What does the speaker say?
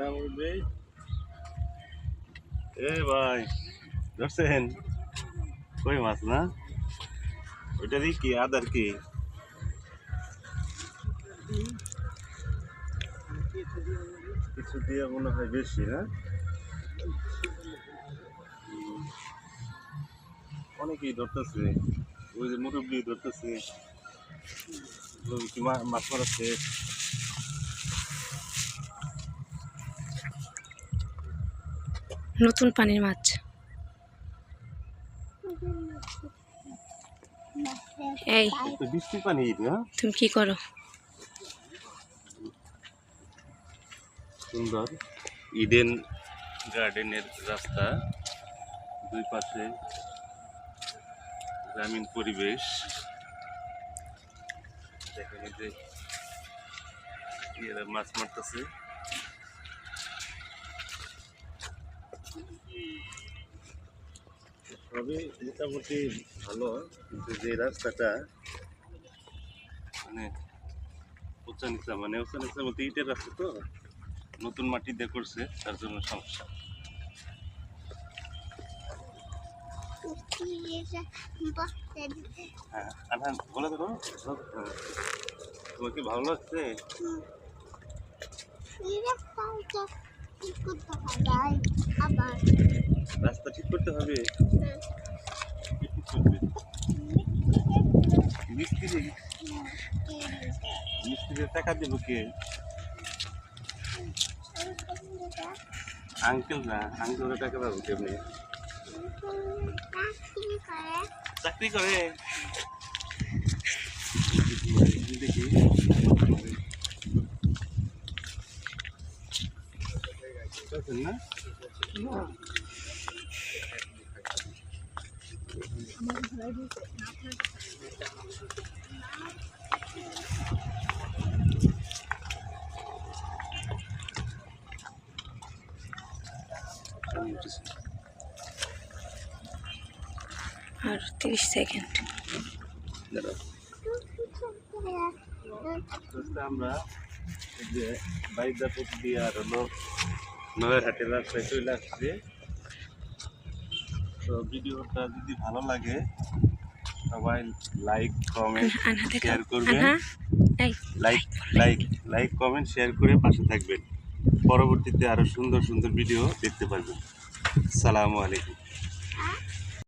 নাম উঠবে এ ভাই, ধরছেন? কই মাছ না? ওইটারই কি, আদার কি? কিছু দিয়ে মনে হয় বেশি না। অনেকেই ধরতেছে, ওই যে মুরব্বী ধরতেছে। মাছ মারাচ্ছে। নতুন পানির মাছ। এই বৃষ্টি পানি না তুমি কি করো? সুন্দর ইডেন গার্ডেনের রাস্তা দুই পাশে গ্রামীণ পরিবেশ। দেখেন এই যে মাছ মারতেছে। সবই মোটামুটি ভালো, কিন্তু যে রাস্তাটা মানে উঁচা নিচা মানে উঁচা নিচা বলতে ইটের রাস্তা তো, নতুন মাটি দিয়ে করছে, তার জন্য সমস্যা। হ্যাঁ তোমার ভালো লাগছে? আবার। রাস্তা ঠিক করতে হবে। করবে মিস্ত্রি। মিস্ত্রির টাকা দেবো কে? আঙ্কেল না আঙ্কেলের টাকা পাবো কেমনি? চাকরি করে। দেখি। না আর তিরিশ সেকেন্ড দাঁড়াও আস্তে আস্তে আমরা এই যে বাইদাপুর দিয়ে আর হলো নয়ের হাটের রাস্তায় চলে আসছে তো ভিডিওটা যদি ভালো লাগে সবাই লাইক কমেন্ট শেয়ার করবেন। Like like like comment share করে পাশে থাকবেন। পরবর্তীতে আরও সুন্দর সুন্দর ভিডিও দেখতে পারবেন। সালামু আলাইকুম।